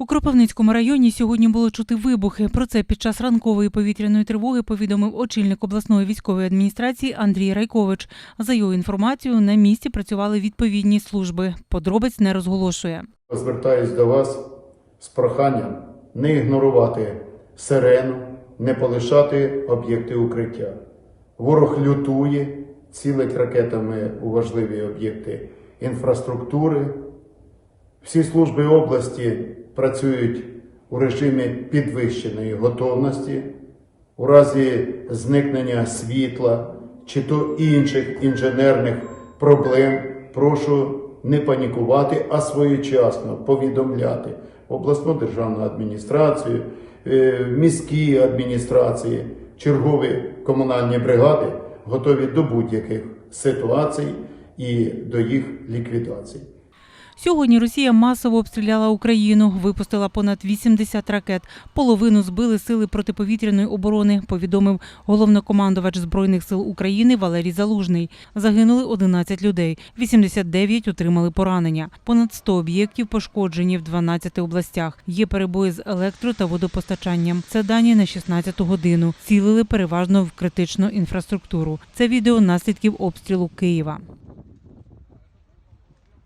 У Кропивницькому районі сьогодні було чути вибухи. Про це під час ранкової повітряної тривоги повідомив очільник обласної військової адміністрації Андрій Райкович. За його інформацією, на місці працювали відповідні служби. Подробиць не розголошує. Звертаюсь до вас з проханням не ігнорувати сирену, не полишати об'єкти укриття. Ворог лютує, цілить ракетами у важливі об'єкти інфраструктури. Всі служби області працюють у режимі підвищеної готовності. У разі зникнення світла чи то інших інженерних проблем прошу не панікувати, а своєчасно повідомляти обласну державну адміністрацію, е, міські адміністрації, чергові комунальні бригади готові до будь-яких ситуацій і до їх ліквідації. Сьогодні Росія масово обстріляла Україну, випустила понад 80 ракет. Половину збили сили протиповітряної оборони, повідомив головнокомандувач збройних сил України Валерій Залужний. Загинули 11 людей, 89 отримали поранення. Понад 100 об'єктів пошкоджені в 12 областях. Є перебої з електро та водопостачанням. Це дані на 16 годину. Цілили переважно в критичну інфраструктуру. Це відео наслідків обстрілу Києва.